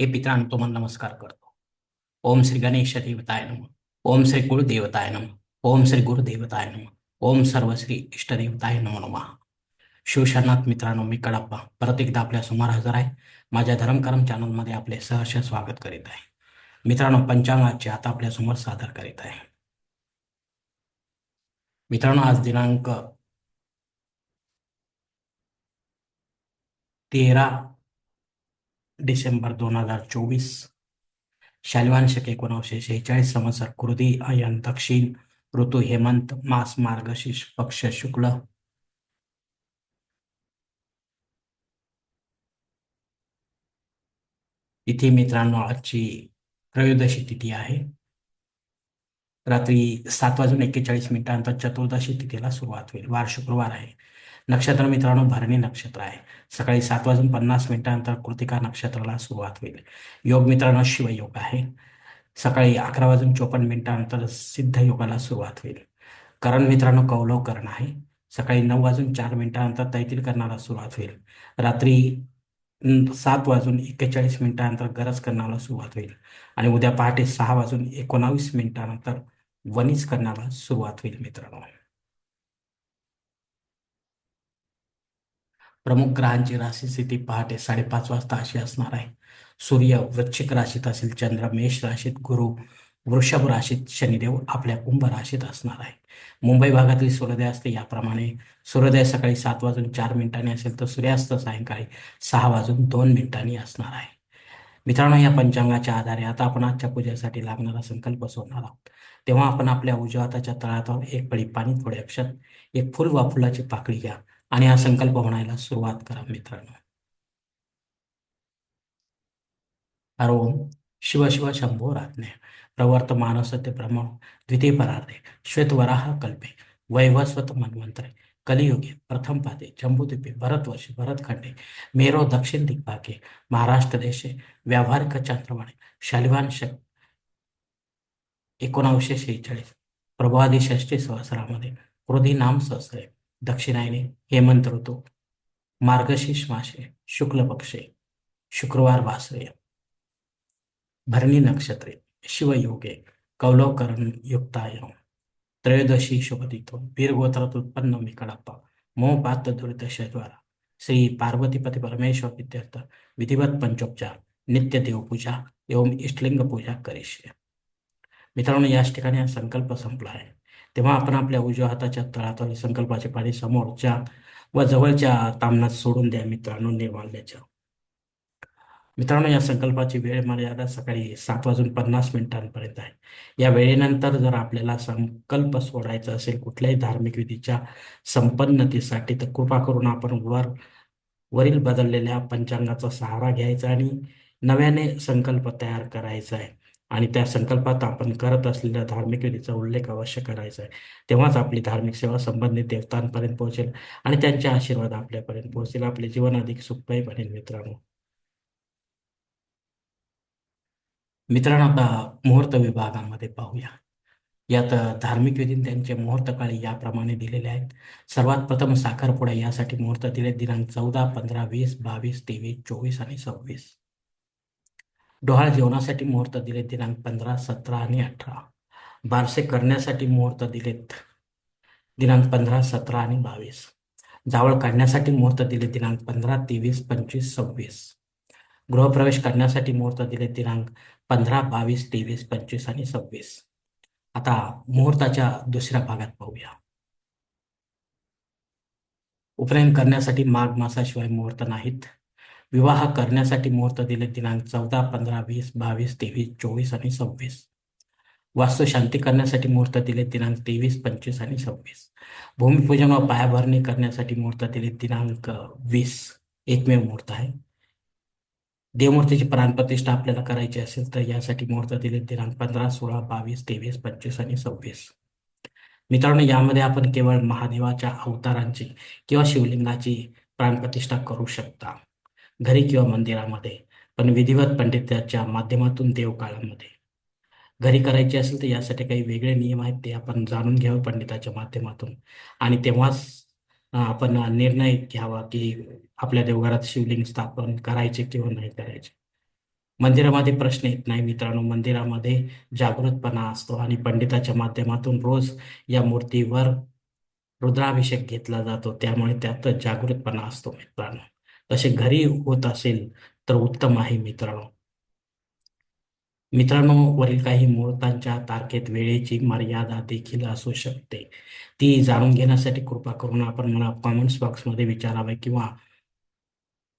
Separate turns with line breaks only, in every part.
हे पित्रांनो तुम्हाला नमस्कार करतो. ओम श्री गणेश देवताय नम. ओम श्री कुळदेवताय नम. ओम श्री गुरुदेवताय नम. ओम सर्व श्री इष्टदेवताय नमो नमः. शिवशरणात मित्रांनो मी कडाप्पा. परत एकदा आपल्यासमोर हजर आहे. माझ्या धर्मकरम चॅनलमध्ये आपले सहर्ष स्वागत करीत आहे. मित्रांनो पंचांगाचे आता आपल्यासमोर सादर करीत आहे. मित्रांनो आज दिनांक तेरा डिसेंबर दोन हजार चोवीस. शालिवान शके एकोणीसशे शेहेचाळीस संवत्सर कृती अयन दक्षिण ऋतू हेमंत मास मार्गशीर्ष पक्ष शुक्ल. इथे मित्रांनो आजची त्रयोदशी तिथी आहे. रात्री सात वाजून एक्केचाळीस मिनिटांनंतर चतुर्दशी तिथीला सुरुवात होईल. वार शुक्रवार आहे. नक्षत्र मित्रांनो भरणी नक्षत्र आहे. सकाळी सात वाजून पन्नास मिनिटानंतर कृतिका नक्षत्राला सुरुवात होईल. योग मित्रांनो शिवयोग आहे. सकाळी अकरा वाजून चोपन्न मिनिटानंतर सिद्ध योगाला सुरुवात होईल. करण मित्रांनो कौलव करण आहे. सकाळी नऊ वाजून चार मिनिटानंतर तैतील करणाला सुरुवात होईल. रात्री सात वाजून एक्केचाळीस मिनिटानंतर गरज करण्याला सुरुवात होईल. आणि उद्या पहाटे सहा वाजून एकोणावीस मिनिटानंतर वनिज करण्याला सुरुवात होईल मित्रांनो. प्रमुख ग्रहांची राशी स्थिती पहाटे साडेपाच वाजता अशी असणार आहे. सूर्य वृश्चिक राशीत असेल चंद्र मेष राशीत गुरु वृषभ राशीत शनिदेव आपल्या कुंभ राशीत असणार आहे. मुंबई भागातील सूर्योदय असते याप्रमाणे सूर्योदय सकाळी सात वाजून चार मिनिटांनी असेल तर सूर्यास्त सायंकाळी सहा वाजून दोन मिनिटांनी असणार आहे. मित्रांनो या पंचांगाच्या आधारे आता आपण आजच्या पूजेसाठी लागणारा संकल्प सोडणार आहोत. तेव्हा आपण आपल्या उजव्या हाताच्या एक पळी पाणी थोडे अक्षर एक फुल वा फुलाची पाकळी घ्या. आणि हा संकल्प म्हणायला सुरुवात करा मित्रांनो. हरोम शिव शिव शंभो राज्ञे. प्रवर्त मानसत्य प्रमाण द्वितीय परार्धे. श्वेतवराह कल्पे. वैवस्वत मन्वंतरे. कलियुगे प्रथम पादे. जम्बूद्वीपे भरतवर्षे भरतखंडे. मेरो दक्षिण दिग्भागे. महाराष्ट्र देशे व्यावहारिक चंद्रवाणी शालिवान शक एकोणावीसशे शेहेचाळीस. प्रभादी षष्टी सहस्रामध्ये. क्रोधी नाम सहस्रे. दक्षिणायने हेमंत ऋतू मार्गशीर्ष मासे शुक्ल पक्षे शुक्रवार वासरे भरणी नक्षत्रे शिवयोगे कौलवकरण युक्ताय त्रयोदशी शुभदितो वीरगोत्रात उत्पन्न मी कडप्पा मोपात दुर्दशद्वारा श्री पार्वतीपती परमेश्वर विद्यार्थ विधिवत पंचोपचार नित्य देवपूजा एवं इष्टलिंग पूजा करिष्य. मित्रांनो याच ठिकाणी हा संकल्प संपला आहे. तेव्हा आपण आपल्या उजव्या हाताच्या तळातळी संकल्पाचे पाणी समोरच्या व जवळच्या तामनात सोडून द्या मित्रांनो निर्माल्याच्या मित्रांनो या संकल्पाची वेळ मर्यादा सकाळी सात वाजून पन्नास मिनिटांपर्यंत आहे. या वेळेनंतर जर आपल्याला संकल्प सोडायचा असेल कुठल्याही धार्मिक विधीच्या संपन्नतेसाठी तर कृपा करून आपण वर वरील बदललेल्या पंचांगाचा सहारा घ्यायचा आणि नव्याने संकल्प तयार करायचा आहे. आणि त्या संकल्पात आपण करत असलेल्या धार्मिक विधीचा उल्लेख अवश्य करायचा आहे. तेव्हाच आपली धार्मिक सेवा संबंधित देवतांपर्यंत पोहोचेल आणि त्यांचे आशीर्वाद आपल्यापर्यंत पोहोचेल. आपले जीवन अधिक सुखमय बनेल मित्रांनो. मित्रांनो आता मुहूर्त विभागामध्ये पाहूया. यात धार्मिक विधी त्यांचे मुहूर्त काळी याप्रमाणे दिलेले आहेत. सर्वात प्रथम साखरपुडा यासाठी मुहूर्त दिले. दिनांक चौदा पंधरा वीस बावीस तेवीस चोवीस आणि सव्वीस. डोहाळ जेवणासाठी मुहूर्त दिले दिनांक पंधरा सतरा आणि अठरा. बारसे करण्यासाठी मुहूर्त दिलेत दिनांक पंधरा सतरा आणि बावीस. जावळ काढण्यासाठी मुहूर्त दिले दिनांक पंधरा तेवीस पंचवीस सव्वीस. गृहप्रवेश करण्यासाठी मुहूर्त दिले दिनांक पंधरा बावीस तेवीस पंचवीस आणि सव्वीस. आता मुहूर्ताच्या दुसऱ्या भागात पाहूया. उपनयन करण्यासाठी माघ मासाशिवाय मुहूर्त नाहीत. विवाह करण्यासाठी मुहूर्त दिले दिनांक चौदा पंधरा वीस बावीस तेवीस चोवीस आणि सव्वीस. वास्तू शांती करण्यासाठी मुहूर्त दिले दिनांक तेवीस पंचवीस आणि सव्वीस. भूमिपूजन व पायाभरणी करण्यासाठी मुहूर्त दिले दिनांक वीस. एकमेव मुहूर्त आहे. देवमूर्तीची प्राणप्रतिष्ठा आपल्याला करायची असेल तर यासाठी मुहूर्त दिले दिनांक पंधरा सोळा बावीस तेवीस पंचवीस आणि सव्वीस. मित्रांनो यामध्ये आपण केवळ महादेवाच्या अवतारांची किंवा शिवलिंगाची प्राणप्रतिष्ठा करू शकता. घरी किंवा मंदिरामध्ये पण विधिवत पंडिताच्या माध्यमातून देवकाळामध्ये. घरी करायची असेल तर यासाठी काही वेगळे नियम आहेत ते आपण जाणून घ्यावे पंडिताच्या माध्यमातून. आणि तेव्हाच आपण निर्णय घ्यावा की आपल्या देवघरात शिवलिंग स्थापन करायचे किंवा नाही करायचे. मंदिरामध्ये प्रश्न येत नाही मित्रांनो. मंदिरामध्ये जागृतपणा असतो आणि पंडिताच्या माध्यमातून रोज या मूर्तीवर रुद्राभिषेक घेतला जातो. त्यामुळे त्यात जागृतपणा असतो मित्रांनो. तसे घरी होत असेल तर उत्तम आहे मित्रांनो. मित्रांनो वरील काही मुहूर्तांच्या तारखेत वेळेची मर्यादा देखील असू शकते. ती जाणून घेण्यासाठी कृपा करून आपण मला कॉमेंट्स बॉक्समध्ये विचारावे किंवा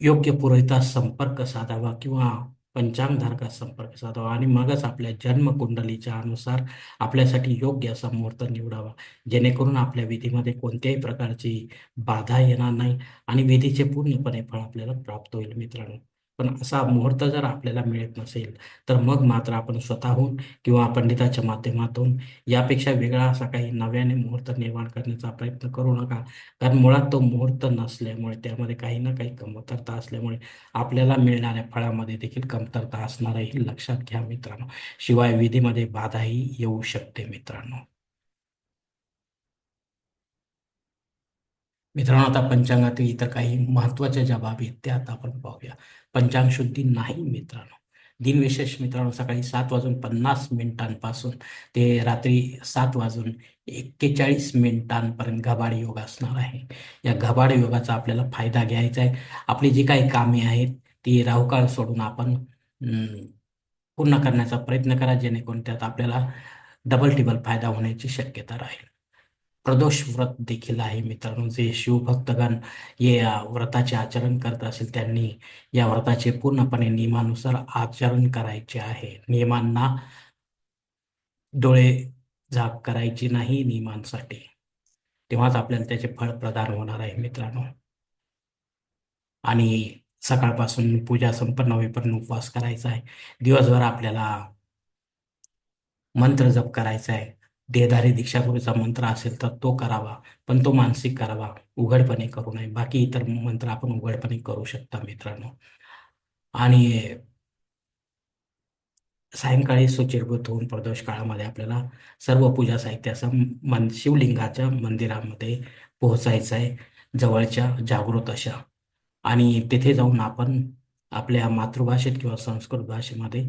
योग्य पुरोहितास संपर्क साधावा किंवा पंचांगधारकास संपर्क साधावा आणि मगच आपल्या जन्मकुंडलीच्या अनुसार आपल्यासाठी योग्य असा मुहूर्त निवडावा. जेणेकरून आपल्या विधीमध्ये कोणत्याही प्रकारची बाधा येणार नाही आणि विधीचे पूर्णपणे फळ आपल्याला प्राप्त होईल मित्रांनो. पण असा मुहूर्त जर आपल्याला मिळत नसेल तर मग मात्र आपण स्वतःहून किंवा पंडिताच्या माध्यमातून यापेक्षा वेगळा असा काही नव्याने मुहूर्त निर्माण करण्याचा प्रयत्न करू नका. कारण मुळात तो मुहूर्त नसल्यामुळे त्यामध्ये काही ना काही कमतरता असल्यामुळे आपल्याला मिळणाऱ्या फळामध्ये देखील कमतरता असणार हे लक्षात घ्या मित्रांनो. शिवाय विधीमध्ये बाधाही येऊ शकते मित्रांनो. मित्रांनो आता पंचांगातील इतर काही महत्त्वाच्या ज्या बाबी आहेत त्या आता आपण पाहूया. पंचांग शुद्धी नाही मित्रांनो. दिनविशेष मित्रांनो सकाळी सात वाजून पन्नास मिनिटांपासून ते रात्री सात वाजून एक्केचाळीस मिनिटांपर्यंत घबाड योग असणार आहे. या घबाड योगाचा आपल्याला फायदा घ्यायचा आहे. आपली जी काही कामे आहेत ती राहुकाळ सोडून आपण पूर्ण करण्याचा प्रयत्न करा जेणेकरून त्यात आपल्याला डबल टिबल फायदा होण्याची शक्यता राहील. प्रदोष व्रत देखील आहे मित्रांनो. जे शिवभक्तगण या व्रताचे आचरण करत असेल त्यांनी या व्रताचे पूर्णपणे नियमानुसार आचरण करायचे आहे. नियमांना डोळे झाक करायची नाही नियमांसाठी. तेव्हाच आपल्याला त्याचे फळ प्रदान होणार आहे मित्रांनो. आणि सकाळपासून पूजा संपन्न होईपर्यंत उपवास करायचा आहे. दिवसभर आपल्याला मंत्र जप करायचा आहे. देहधारी दीक्षागुरूचा मंत्र असेल तर तो करावा पण तो मानसिक करावा उघडपणे करू नये. बाकी इतर मंत्र आपण उघडपणे करू शकता मित्रांनो. आणि सायंकाळी सुचिरभूत होऊन प्रदोष काळामध्ये आपल्याला सर्व पूजा साहित्याचं मन शिवलिंगाच्या मंदिरामध्ये पोहोचायचं आहे. जवळच्या जागृत अशा. आणि तिथे जाऊन आपण आपल्या मातृभाषेत किंवा संस्कृत भाषेमध्ये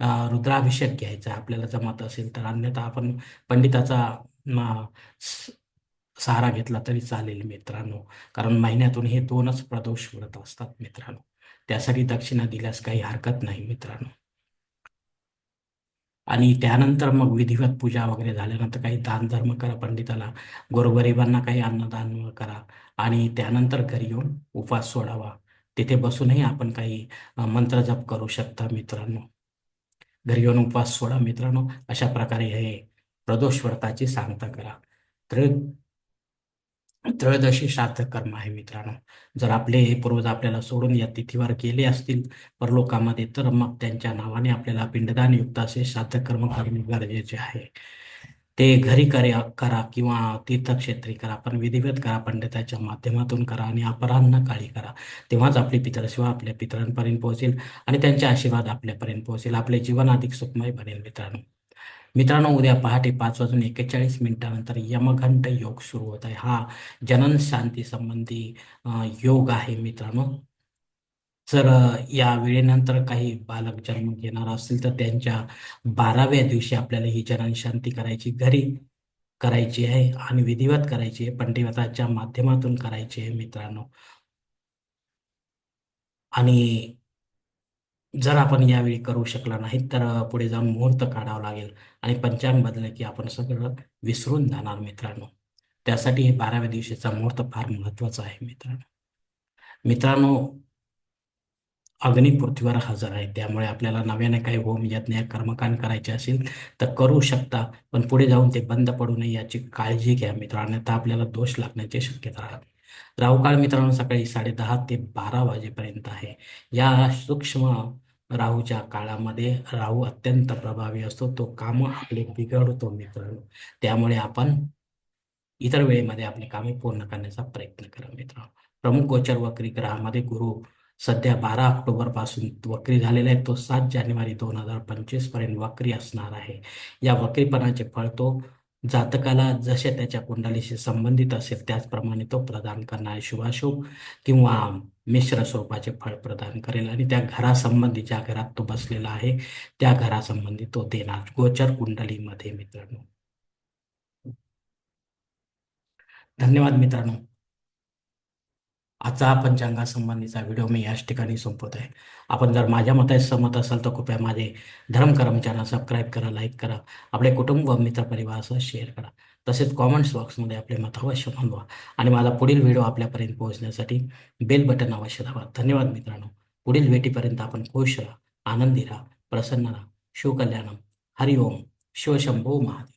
रुद्राभिषेक घ्यायचा आपल्याला जमत असेल तर. अन्यथा आपण पंडिताचा सहारा घेतला तरी चालेल मित्रांनो. कारण महिन्यातून हे दोनच प्रदोष व्रत असतात मित्रांनो. त्यासाठी दक्षिणा दिल्यास काही हरकत नाही मित्रांनो. आणि त्यानंतर मग विधिवत पूजा वगैरे झाल्यानंतर काही दान धर्म करा. पंडिताला गोरगरिबांना काही अन्नदान करा. आणि त्यानंतर घरी येऊन उपवास सोडावा. तिथे बसूनही आपण काही मंत्र जप करू शकता मित्रांनो. घरी येऊन उपवास सोडा मित्रांनो. अशा प्रकारे हे प्रदोष व्रताची सांगता करा. त्रय त्रयोदशी श्राद्ध कर्म आहे मित्रांनो. जर आपले हे पूर्वज आपल्याला सोडून या तिथीवर गेले असतील परलोकामध्ये तर मग त्यांच्या नावाने आपल्याला पिंडदान युक्त असे श्राद्ध कर्म करणे गरजेचे आहे. ते घरी करा करा किंवा तीर्थक्षेत्री करा पण विधिवत करा पंडिताच्या माध्यमातून करा आणि अपराह्न काळी करा. तेव्हाच आपली पितरसेवा आपल्या पितरांपर्यंत पोहोचेल आणि त्यांचे आशीर्वाद आपल्यापर्यंत पोहोचेल. आपले जीवन अधिक सुखमय बनेल मित्रांनो. मित्रांनो उद्या पहाटे पाच वाजून एक्केचाळीस मिनिटानंतर यमघंट योग सुरू होत आहे. हा जनन शांती संबंधी योग आहे मित्रांनो. जर या वेळेनंतर काही बालक जन्म घेणार असतील तर त्यांच्या बाराव्या दिवशी आपल्याला ही जनन शांती करायची घरी करायची आहे आणि विधिवत करायची आहे पंडिवताच्या माध्यमातून करायची आहे मित्रांनो. आणि जर आपण यावेळी करू शकला नाही तर पुढे जाऊन मुहूर्त काढावा लागेल आणि पंचांग बदल की आपण सगळं विसरून जाणार मित्रांनो. त्यासाठी हे बाराव्या दिवशीचा मुहूर्त फार महत्त्वाचा आहे मित्रांनो. मित्रांनो आधुनिक पृथ्वीवर हजर आहे. त्यामुळे आपल्याला नव्याने काही होम यज्ञ कर्मकांड करायचे असेल तर करू शकता पण पुढे जाऊन ते बंद पडू नये याची काळजी घ्या मित्रांनो. तर आपल्याला दोष लागण्याची शक्यता राहते. राहुकाळ मित्रांनो सकाळी साडे दहा ते बारा वाजेपर्यंत आहे. या सूक्ष्म राहूच्या काळामध्ये राहू अत्यंत प्रभावी असतो. तो काम आपले बिघडतो मित्रांनो. त्यामुळे आपण इतर वेळेमध्ये आपली कामे पूर्ण करण्याचा प्रयत्न करा मित्र प्रमुख गोचर वक्री ग्रहामध्ये गुरु सध्या बारा ऑक्टोबरपासून वक्री झालेला आहे. तो सात जानेवारी दोन हजार पंचवीसपर्यंत वक्री असणार आहे. या वक्रीपणाचे फळ तो जातकाला जसे त्याच्या कुंडलीशी संबंधित असेल त्याचप्रमाणे तो प्रदान करणारे शुभाशुभ किंवा मिश्र स्वरूपाचे फळ प्रदान करेल. आणि त्या घरासंबंधी ज्या घरात तो बसलेला आहे त्या घरासंबंधी तो देणार गोचर कुंडलीमध्ये मित्रांनो. धन्यवाद मित्रांनो. आजचा पंचांगासंबंधीचा व्हिडिओ मी याच ठिकाणी संपवत आहे आपण जर माझ्या मताशी सहमत असाल तर कृपया माझे धर्म चॅनल सबस्क्राईब करा लाईक करा. आपले कुटुंब व मित्रपरिवारासह शेअर करा. तसेच कॉमेंट्स बॉक्समध्ये आपले मत अवश्य नोंदवा आणि माझा पुढील व्हिडिओ आपल्यापर्यंत पोहोचण्यासाठी बेल बटन अवश्य दाबा. धन्यवाद मित्रांनो. पुढील भेटीपर्यंत आपण खुश राहा आनंदी राहा प्रसन्न राहा. शिवकल्याणम हरिओम. शिवशंभो महादेव.